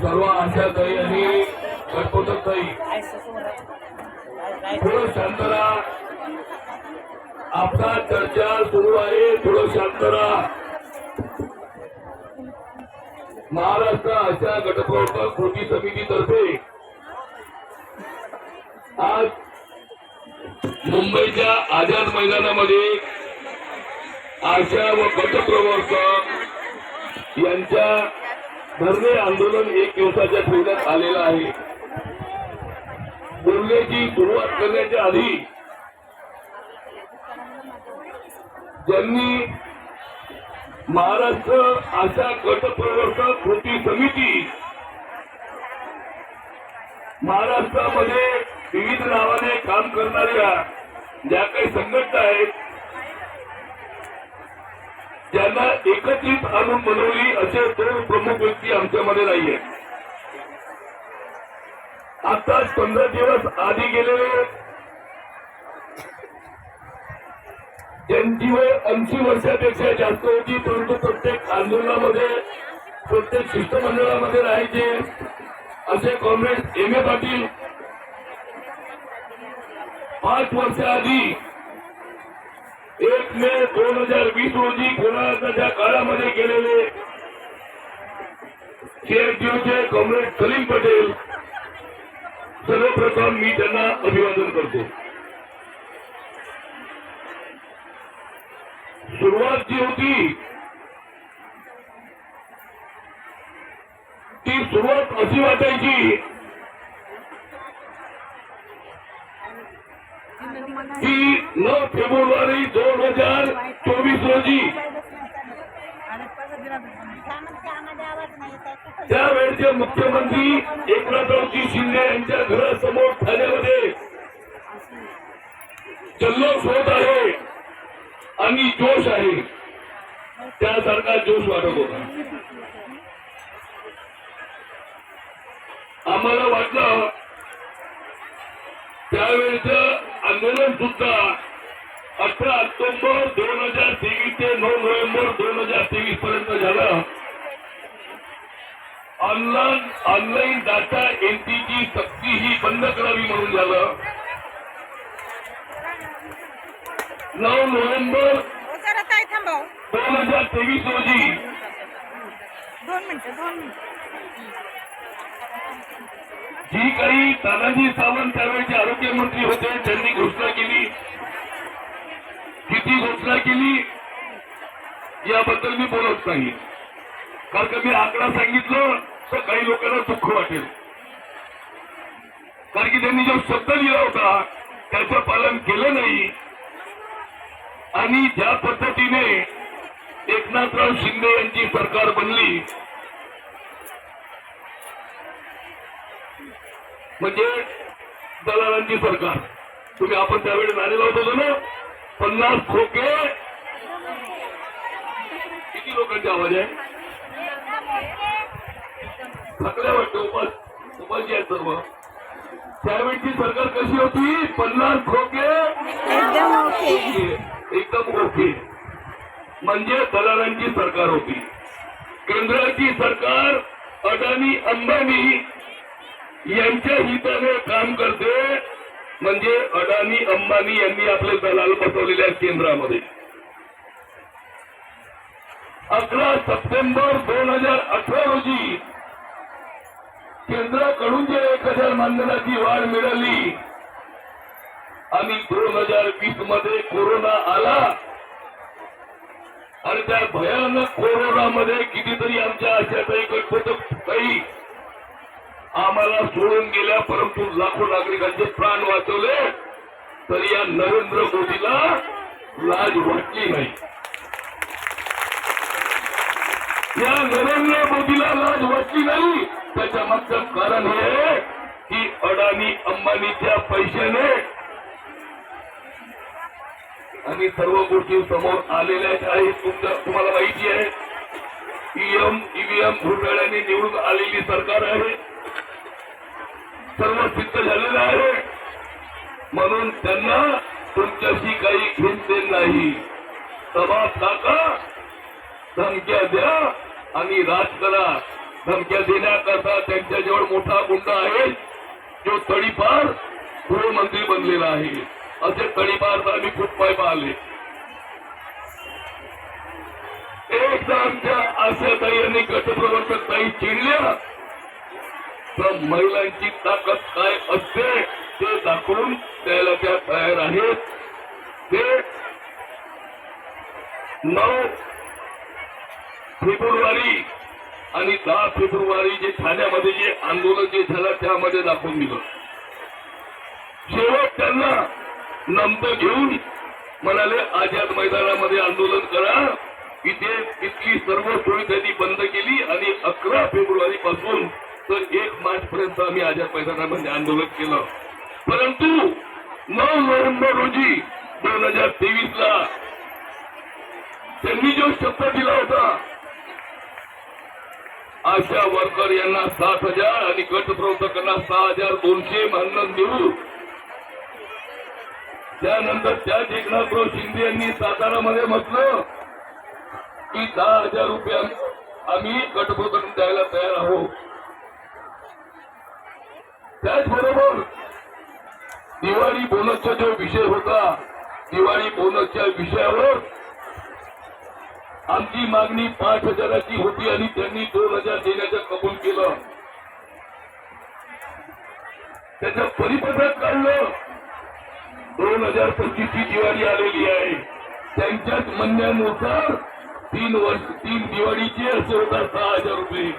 सर्व आशाताई आणि गणपतताई थोडं शांत राहा. आपला चर्चा सुरू आहे. थोडं शांत राहा. महाराष्ट्र आशा गटप्रवर्तक कृती समितीतर्फे आज मुंबईच्या आझाद मैदानामध्ये आशा व गटप्रवर्तक यांच्या धरणे आंदोलन एक दिवसाच्या ठेवण्यात आलेलं आहे. बोलण्याची सुरुवात करण्याच्या आधी ज्यांनी महाराष्ट्र आशा गटप्रवर्तक कृती समिती महाराष्ट्रामध्ये विविध नावाने काम करणाऱ्या ज्या काही संघटना आहेत ज्यांना एकत्रित आणून बनवली असे दोन प्रमुख व्यक्ती आमच्यामध्ये नाहीये. आताच पंधरा दिवस आधी गेलेले त्यांची वय ऐंशी वर्षापेक्षा जास्त होती परंतु प्रत्येक आंदोलनामध्ये प्रत्येक शिष्टमंडळामध्ये राहायचे असे कॉम्रेड एम ए पाटील. पाच वर्षाआधी एक मे दोन हजार वीस रोजी कोरोनाच्या काळामध्ये गेलेले सीआरटीओचे कॉम्रेड सलीम पटेल सर्वप्रथम मी त्यांना अभिवादन करतो. सुरुवात जी होती ती सुरुवात अशी वाटायची ही नऊ फेब्रुवारी दोन हजार चोवीस रोजी. त्यावेळचे मुख्यमंत्री एकनाथरावजी शिंदे यांच्या घरासमोर ठाण्यामध्ये जल्लोष होत आहे आणि जोश आहे. त्यासारखा जोश वाढत होता. आम्हाला वाटलं त्यावेळेचं आंदोलन सुद्धा अठरा ऑक्टोबर दोन हजार तेवीस ते नऊ नोव्हेंबर दोन हजार तेवीस पर्यंत झालं. ऑनलाईन ऑनलाईन डाटा एंट्रीची सक्ती ही बंद करावी म्हणून झालं. नऊ नोव्हेंबर हो थांबव दोन हजार तेवीस रोजी. दोन मिनिटं दोन मिनिटं. ही काही तानाजी सावंत त्यावेळेचे आरोग्यमंत्री होते त्यांनी घोषणा केली. किती घोषणा केली याबद्दल मी बोलत नाही. कारण का मी आकडा सांगितलं तर काही लोकांना दुःख वाटेल. कारण की त्यांनी जो शब्द लिहिला होता त्याचं पालन केलं नाही. आणि ज्या पद्धतीने एकनाथराव शिंदे यांची सरकार बनली म्हणजे दलालांची सरकार. तुम्ही आपण त्यावेळी नारे लावत होतो ना? पन्नास खोके. किती लोकांचे आवाज आहे? थकल्या वाटतं उपास उपाशी आहेत सर्व. त्यावेळची सरकार कशी होती? पन्नास खोके. एकदम ओके एकदम ओके म्हणजे दलालांची सरकार होती. केंद्राची सरकार अडाणी अंबानी यांच्या हिताने काम करते. म्हणजे अडाणी अंबानी यांनी आपले दलाल बसवलेल्या केंद्रामध्ये. अकरा सप्टेंबर दोन हजार अठरा रोजी केंद्राकडून जे एक हजार मानधनाची वाढ मिळाली आणि दोन हजार वीसमध्ये कोरोना आला आणि त्या भयानक कोरोनामध्ये कितीतरी आमच्या आशाताई गटपत काही आम्हाला सोडून गेल्या परंतु लाखो नागरिकांचे प्राण वाचवले तर या नरेंद्र मोदीला लाज वाटली नाही. या नरेंद्र मोदीला लाज वाटली नाही. त्याच्या मागचं कारण हे की अडाणी अंबानीच्या पैशाने आणि सर्व गोष्टी समोर आलेल्या आहेत. तुमच्या तुम्हाला माहिती आहे ईएम ईव्हीएम घोटाळ्याने निवडून आलेली सरकार आहे. सर्व सिद्ध झालेलं आहे. म्हणून त्यांना तुमच्याशी काही घेणदेण नाही. दबाव टाका धमक्या द्या आणि राज करा. धमक्या देण्याकरता त्यांच्याजवळ मोठा गुंड आहे. जो तळीपार गृहमंत्री बनलेला आहे. असे तळीपार तर आम्ही खूप पाय पाहिले. एकदा आमच्या आशाताई यांनी गटप्रवर्तक ताई चिडल्या. तर महिलांची ताकद काय असते ते दाखवून द्यायला त्या तयार आहेत ते नऊ फेब्रुवारी आणि दहा फेब्रुवारी जे ठाण्यामध्ये जे आंदोलन जे झालं त्यामध्ये दाखवून दिलं. शेवट त्यांना नमतं घेऊन म्हणाले आझाद मैदानामध्ये आंदोलन करा. इथे इथली सर्व सोयी त्यांनी बंद केली आणि अकरा फेब्रुवारी पासून तर एक आजपर्यंत आम्ही आझाद मैदानामध्ये आंदोलन केलं. परंतु नऊ नोव्हेंबर रोजी दोन हजार तेवीस ला त्यांनी जो शब्द दिला होता आशा वर्कर यांना सात हजार आणि गट प्रवर्तकांना सहा हजार दोनशे मानधन देऊ. त्यानंतर त्याच एकनाथराव शिंदे यांनी सातारामध्ये म्हटलं की दहा हजार रुपये आम्ही आम्ही गटप्रवर्तन द्यायला तयार आहोत त्याचबरोबर दिवाळी बोनसचा जो विषय होता दिवाळी बोनसच्या विषयावर आमची मागणी पाच हजाराची होती आणि त्यांनी दोन हजार देण्याचं कबूल केलं. त्याचं परिपत्रक काढलं. दोन हजार पंचवीसची दिवाळी आलेली आहे. त्यांच्याच म्हणण्यानुसार तीन वर्ष तीन दिवाळीचे असे होतात सहा हजार रुपये.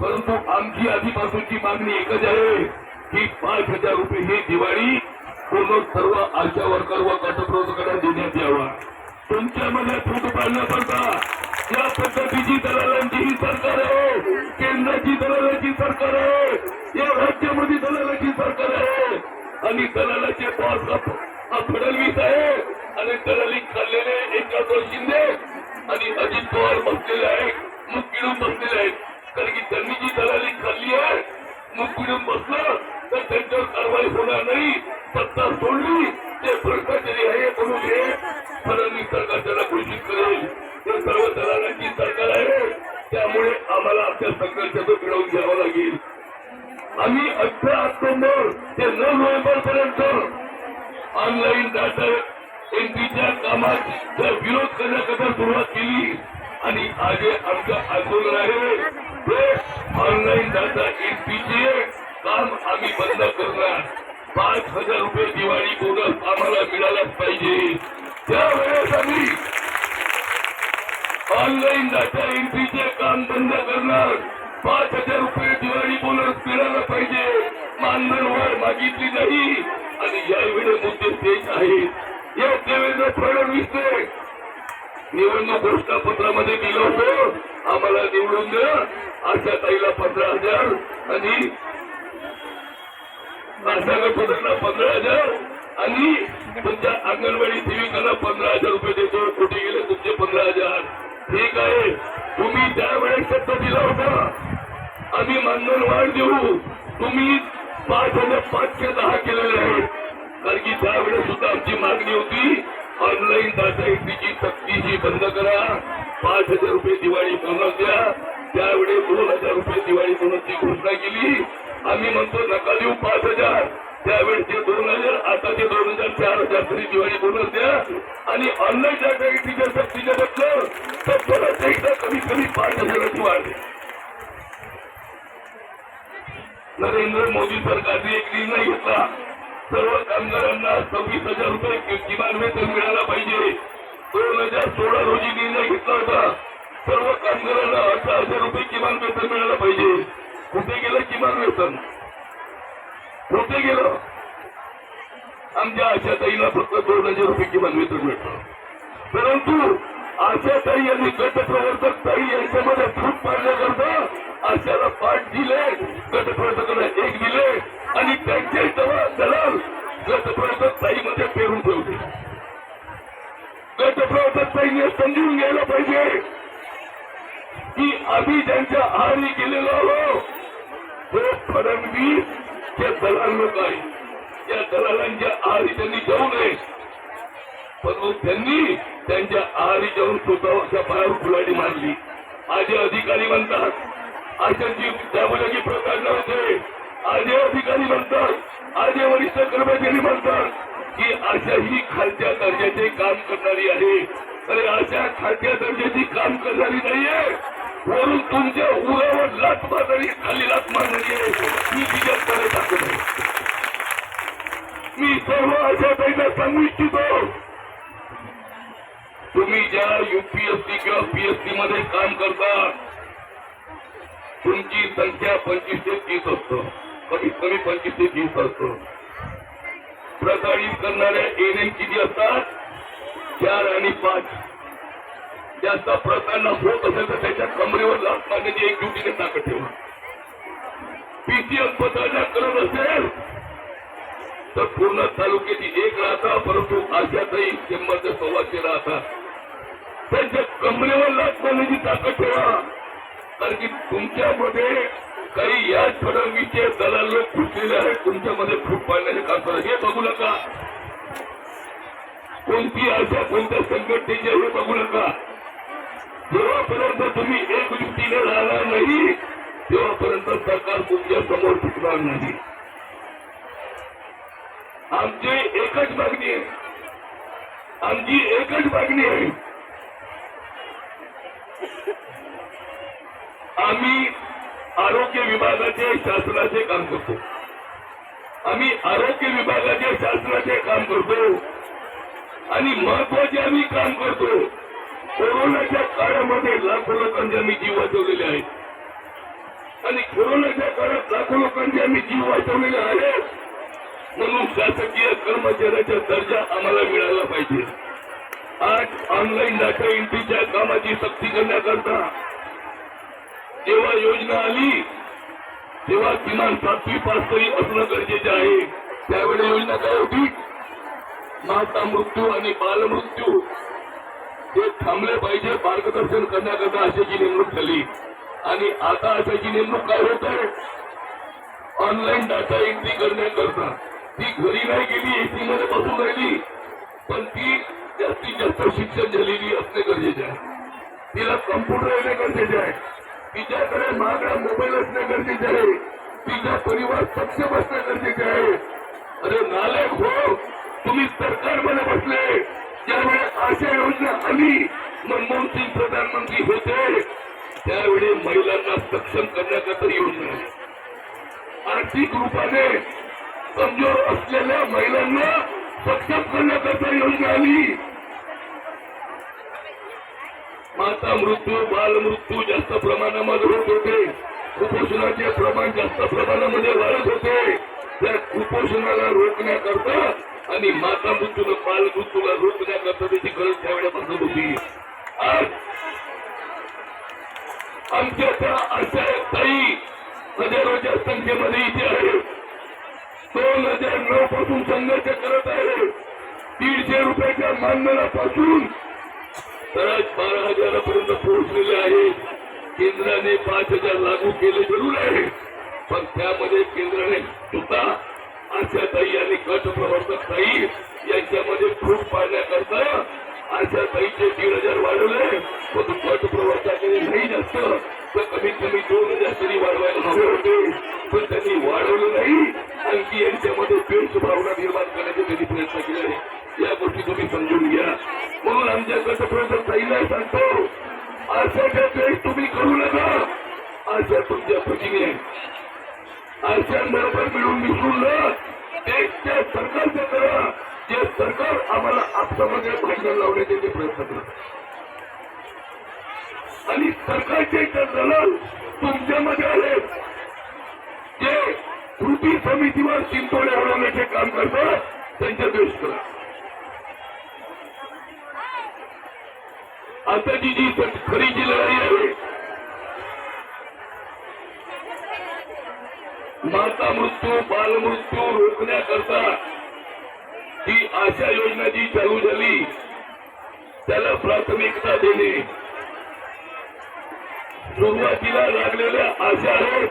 परंतु आमची आधीपासूनची मागणी एकच आहे. की पाच हजार रुपये ही दिवाळी पूर्ण सर्व आशा वर्कर व गटप्रवर्तकांना देण्यात यावा. तुमच्या मनात फूट पाडण्या पडता. या पद्धतीची दलालांची ही सरकार आहे हो. केंद्राची दलालाची सरकार आहे हो. या राज्यामध्ये दलालाची सरकार आहे हो. आणि दलालाचे बॉस हा- फडणवीस आहे आणि दलाली खाल्लेले एकनाथ शिंदे आणि अजित पवार बसलेले आहेत. मग गिळून बसलेले आहेत. कारण की ऑनलाईन डाटा काम आम्ही बंद करणार. पाच हजार रुपये दिवाळी बोनस आम्हाला मिळालाच पाहिजे. त्यावेळेस आम्ही ऑनलाईन डाटा एंट्रीचे काम बंद करणार. पाच हजार रुपये दिवाळी बोनस मिळाला पाहिजे. मानधन वाढ मागितली नाही. आणि यावेळी मुद्दे तेच आहेत. या देवेंद्र फडणवीसने निवडणूक घोषणापत्रामध्ये दिलं होतं. आम्हाला निवडून द्या. आशा ताईला पंधरा हजार आणि आशा पंधरा हजार आणि तुमच्या अंगणवाडी सेविकांना पंधरा हजार रुपये देतो. कुठे गेले तुमचे पंधरा हजार? ठीक आहे. तुम्ही त्यावेळेस शब्द दिला होता. आम्ही मानधन वाढ देऊ. तुम्ही पाच हजार पाचशे दहा केलेले आहेत. कारण की त्यावेळेस सुद्धा आमची मागणी होती. ऑनलाईन डाटा एंट्रीची सक्तीची बंद करा. पाच हजार रुपये दिवाळी बोनस द्या. त्यावेळी दोन हजार रुपये दिवाळी बोनसची घोषणा केली. आम्ही म्हणतो नका देऊ पाच हजार. त्यावेळेचे दोन हजार आताचे दोन हजार चार हजार तरी दिवाळी बोनस द्या. आणि ऑनलाईन डाटा एंट्रीच्या सक्तीने बसलं तर परत एकदा कमी कमी पाच हजाराची वाढ. नरेंद्र मोदी सरकारने एक निर्णय घेतला. सर्व कामगारांना सव्वीस हजार रुपये किमान वेतन मिळायला पाहिजे. दोन हजार सोळा रोजी निर्णय घेतला होता. सर्व कामगारांना अठरा हजार रुपये किमान वेतन मिळायला पाहिजे. कुठे गेलं किमान वेतन? कुठे गेलं? आमच्या आशाताईला फक्त दोन हजार रुपये किमान वेतन मिळतं. परंतु आशाताई यांनी गटप्रवर्तक ताई यांच्यामध्ये फूट पाडण्याकरता आशाला पाठ दिले. गटप्रवर्तकांना एक दिले. आणि त्यांचे दलाल दलाल गटप्रवर्तक ताईमध्ये पेरून ठेवले गटप्रवर्तक ताईने समजून घ्यायला पाहिजे की आम्ही ज्यांच्या आहारी गेलेलो आहो ते फडणवीस हे दलाल लोक आहे या दलालांच्या आहारी त्यांनी जाऊ नये. परंतु त्यांनी त्यांच्या आहारी जाऊन स्वतःच्या पायावर फुलाडी मारली. माझे अधिकारी म्हणतात आशांची त्यामुळे प्रकार नव्हते आजे अधिकारी म्हणतात आजे वरिष्ठ कर्मचारी म्हणतात की आशा ही खालच्या दर्जाचे काम करणारी आहे. अरे आशा खालच्या दर्जाची काम करणारी नाहीये. वरून तुमच्या उरावर लात मारणारी खाली लात मारणारी आहे. ही तिच्याकडे दाखवत आहे. मी सर्व आशा ताईंना सांगू इच्छितो. तुम्ही ज्या युपीएससी किंवा पीएससी मध्ये काम करता तुमची संख्या पंचवीस ते तीस असतो. कमीत कमी पंचवीस ते तीस असतो प्रसारित करणाऱ्या एनएम किती असतात चार आणि पाच. ज्याचा प्रसारण होत असेल तर त्याच्या कमरेवर लाच मारण्याची एक ड्युटीने ताकद ठेवा. पीसीएम पदार्थ करत असेल तर पूर्ण तालुक्याची एक राहता परंतु आशातही शंभर ते सव्वाशे राहतात त्यांच्या कमरेवर लाच मारण्याची ताकद ठेवा. कारण की तुमच्यामध्ये काही या फडणवीसचे दलाल लोक फुटलेले आहेत तुमच्यामध्ये फूट पाडण्याचे काम करत हे बघू नका. कोणती आशा कोणत्या संघटनेची हे बघू नका. जेव्हापर्यंत तुम्ही एक राहणार नाही तेव्हापर्यंत सरकार तुमच्यासमोर टिकणार नाही. आमची एकच मागणी आहे. आमची एकच मागणी आहे आम्ही आरोग्य विभागाचे शासनाचे काम करतो. आम्ही आरोग्य विभागाचे शासनाचे काम करतो. आणि महत्त्वाचे आम्ही काम करतो. कोरोनाच्या काळामध्ये लाखो लोकांचे आम्ही जीव वाचवलेले आहेत. आणि कोरोनाच्या काळात लाखो लोकांचे आम्ही जीव वाचवलेले आहेत. म्हणून शासकीय कर्मचाऱ्याचा दर्जा आम्हाला मिळाला पाहिजे. आज ऑनलाईन डाटा एंट्रीच्या कामाची सक्ती करण्याकरता जेव्हा योजना आली तेव्हा किमान सातवी पास तरी असणं गरजेचे आहे त्यावेळी योजना काय होती? माता मृत्यू आणि बालमृत्यू हे थांबले पाहिजे मार्गदर्शन करण्याकरता अशाची नेमणूक झाली. आणि आता अशाची नेमणूक काय होत आहे? ऑनलाईन डाटा एंट्री करण्याकरता. ती घरी नाही गेली एसी मध्ये बसून राहिली पण ती जास्तीत जास्त शिक्षण झालेली असणे गरजेचे आहे. तिला कम्प्युटर येणे गरजेचे आहे. तिच्याकडे महागडा मोबाईल असणे गरजेचे आहे. तिचा परिवार सक्षम असणे गरजेचे आहे. अरे नालायक हो तुम्ही सरकारमध्ये बसले. ज्यावेळी आशा योजना आली मनमोहन सिंग प्रधानमंत्री होते. त्यावेळी महिलांना सक्षम करण्याकरता योजना आहे आर्थिक रूपाने कमजोर असलेल्या महिलांना सक्षम करण्याकरता योजना आली. माता मृत्यू बालमृत्यू जास्त प्रमाणामध्ये होत होते. कुपोषणाचे प्रमाण जास्त प्रमाणामध्ये वाढत होते. त्या कुपोषणाला रोखण्याकरता आणि माता मृत्यूला बाल मृत्यूला रोखण्याकरता त्याची गरज त्यावेळेला भासत होती. आज आमच्या त्या अशा ताई हजारोच्या संख्येमध्ये इथे आहे दोन हजार नऊ पासून संघर्ष करत आहे दीडशे रुपयाच्या मानधनापासून खरंच बारा हजारापर्यंत पोहोचलेले आहे केंद्राने पाच हजार लागू केले जरूर आहे. पण त्यामध्ये केंद्राने सुद्धा आशाताई आणि गट प्रवर्तक ताई यांच्यामध्ये खूप पाडण्याकरता आशाताईचे दीड हजार वाढवले. पण गट प्रवर्तकाने नाही जास्त. तर कमीत कमी दोन हजार तरी वाढवायला हवे होते. पण त्यांनी वाढवलं नाही. आणखी यांच्यामध्ये द्वेष भावना निर्माण करण्याचे त्यांनी प्रयत्न केले या गोष्टी तुम्ही समजून घ्या. म्हणून आमच्या गटप्रवर्तक ताईला सांगतो आशाचा द्वेष तुम्ही करू नका. आशा तुमच्या पतीने आहे आशांबरोबर मिळून मिसळून ना देशच्या सरकारचं करा. जे सरकार आम्हाला आपसामध्ये भांडण लावण्याचे ते प्रयत्न करत आणि सरकारचे जे दलाल तुमच्यामध्ये आले जे कृती समितीवर चिंतोडे हलवण्याचे काम करतात त्यांच्या द्वेष करा. आताची जी खरी जी लढाई आहे. माता मृत्यू बालमृत्यू रोखण्याकरता ही आशा योजना जी चालू झाली. त्याला प्राथमिकता देणे. सुरुवातीला लागलेल्या आशा आहेत.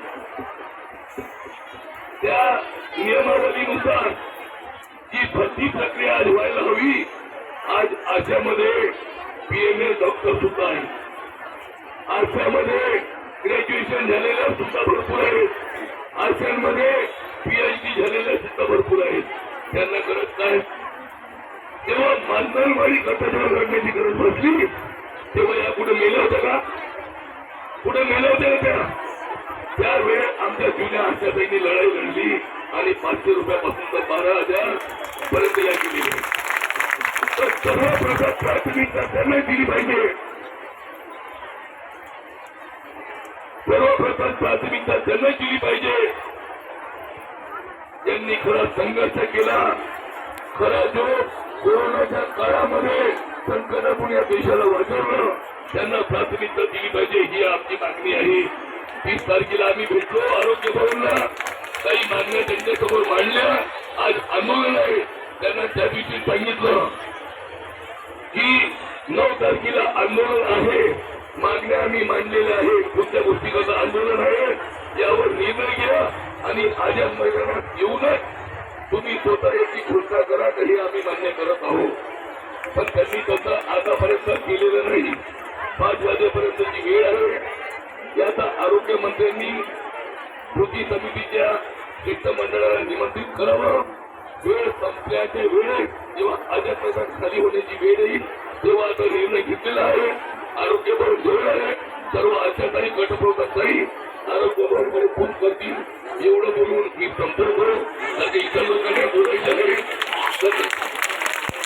त्या नियमावलीनुसार जी भरती प्रक्रिया आज व्हायला हवी आज आशामध्ये पीएमए डॉक्टर सुद्धा आहे. आरशामध्ये ग्रॅज्युएशन झालेल्या सुद्धा भरपूर आहेत आरशांमध्ये पीएचडी झालेल्या सुद्धा भरपूर आहेत त्यांना गरज काय? तेव्हा मानधनवाडी कथावर काढण्याची गरज बसली तेव्हा या कुठे मेल्या होत्या का? कुठे मेल्या होत्या त्या? त्यावेळेस आमच्या जुन्या आशाताईंनी लढाई लढली आणि पाचशे रुपयापासून तर बारा हजार पर्यंत या केली तर प्राथमिकता त्यांना दिली पाहिजे सर्वप्रथम प्राथमिकता त्यांना दिली पाहिजे त्यांनी खरा संघर्ष केला. खरा जो कोरोनाच्या काळामध्ये संकटातून या देशाला वाचवलं. त्यांना प्राथमिकता दिली पाहिजे. ही आमची मागणी आहे तीस तारखेला आम्ही भेटलो आरोग्य भवनला. काही मागण्या त्यांच्यासमोर मांडल्या. आज आंदोलन आहे. त्यांना त्या दिवशी सांगितलं. ही नऊ तारखेला आंदोलन आहे. मागण्या आम्ही मांडलेल्या आहे कोणत्या कसं आंदोलन आहे यावर निर्णय घ्या आणि आझाद मैदानात येऊनच तुम्ही स्वतः याची घोषणा करा तरी आम्ही मान्य करत आहोत. पण त्यांनी तसं आतापर्यंत केलेलं नाही. पाच वाजेपर्यंतची वेळ आहे. याचा आरोग्य मंत्र्यांनी कृती समितीच्या शिष्टमंडळाला निमंत्रित करावं. वेळ संपल्याच्या वेळेस जेव्हा आजारपैसा खाली होण्याची वेळ येईल तेव्हा आता निर्णय घेतलेला आहे. आरोग्य भरून ठेवला आहे सर्व आचारधारी गटप्रोतात नाही आरोग्य भरून फोन करतील. एवढं बोलून मी संपर्क करू आणि इतर लोकांना बोलायच्या घरी